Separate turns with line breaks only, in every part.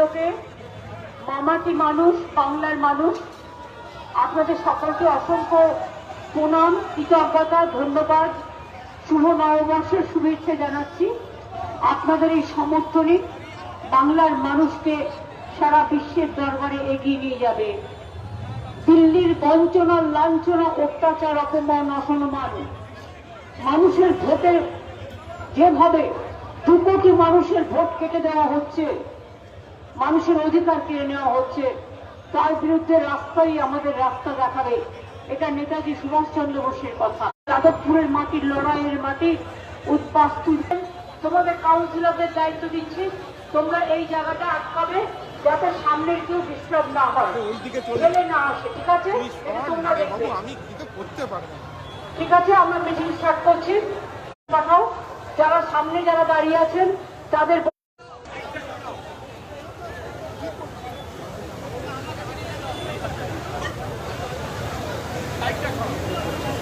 বৃন্দকে, মামাটি মানুষ, বাংলার মানুষ, আপনাদের সকলকে অসংখ্য প্রণাম, কৃতজ্ঞতা, ধন্যবাদ, শুভ নববর্ষের শুভেচ্ছা জানাচ্ছি। আপনাদের এই সমর্থনে বাংলার মানুষকে সারা বিশ্বের দরবারে এগিয়ে নিয়ে যাবে। দিল্লির বঞ্চনা, লাঞ্ছনা, অত্যাচার, অপমান, অসম্মান, মানুষের ভোটের যেভাবে দু কোটি মানুষের ভোট কেটে দেওয়া হচ্ছে মানুষের অধিকার কেড়ে নেওয়া হচ্ছে। তার বিরুদ্ধে রাস্তাই আমাদের রাস্তা দেখাবে। এটা নেতাজি সুভাষচন্দ্র বোসের কথা। যাদবপুরের মাটির লড়াইয়ের মাটি উদ্বাস তুলবে। তোমাদের কাউন্সিলরদের দায়িত্ব দিচ্ছি। তোমরা এই জায়গাটা আটকাবে যাতে সামনের কেউ ডিস্টার্ব না হয়। না আসে ঠিক আছে? এটা তোমরা দেখবে। ঠিক আছে আমরা মিটিং স্টার্ট করছি। পাঠাও যারা সামনে যারা দাঁড়িয়ে আছেন তাদের
何?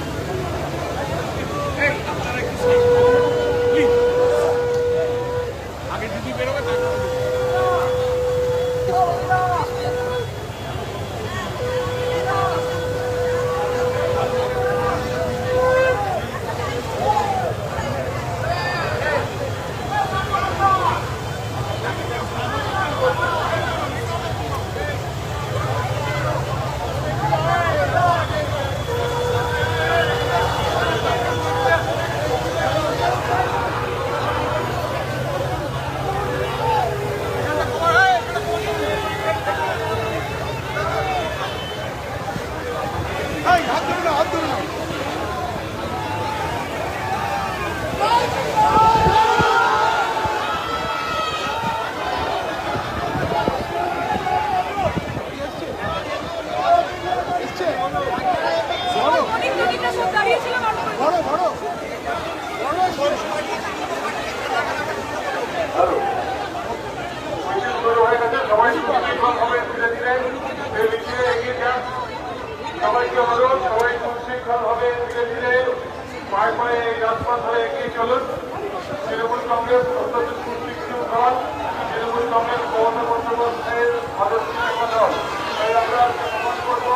পায়ে পায়ে এই রাজপথ ধরে এগিয়ে চলুন। তৃণমূল কংগ্রেস অত্যন্ত সুশৃঙ্খল তৃণমূল কংগ্রেস মমতা বন্দ্যোপাধ্যায়ের সদস্য দল। তাই আমরা করব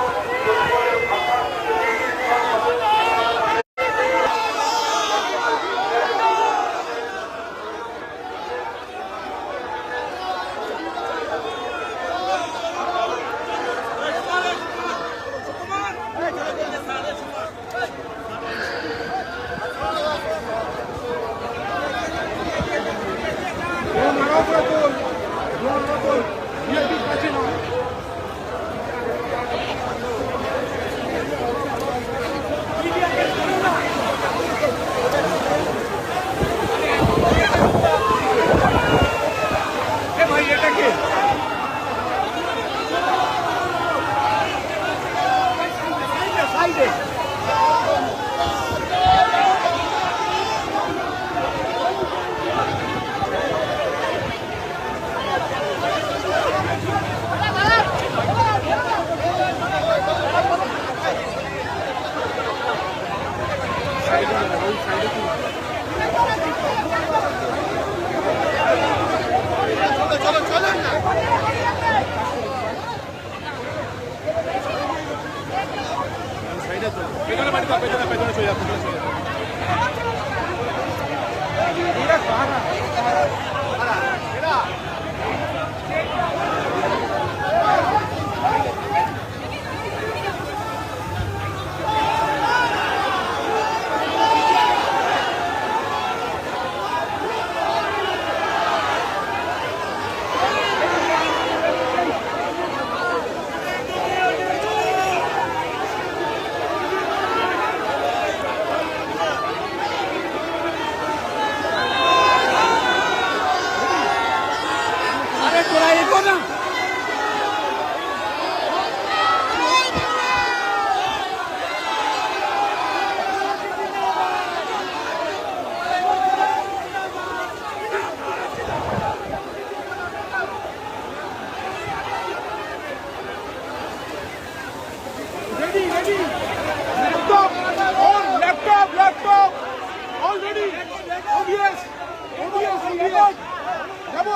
পেছনে বাড়ি দাও পেছনে পেছনে চলে যাও পেছনে চলে যাও এরা কারা এরা যাব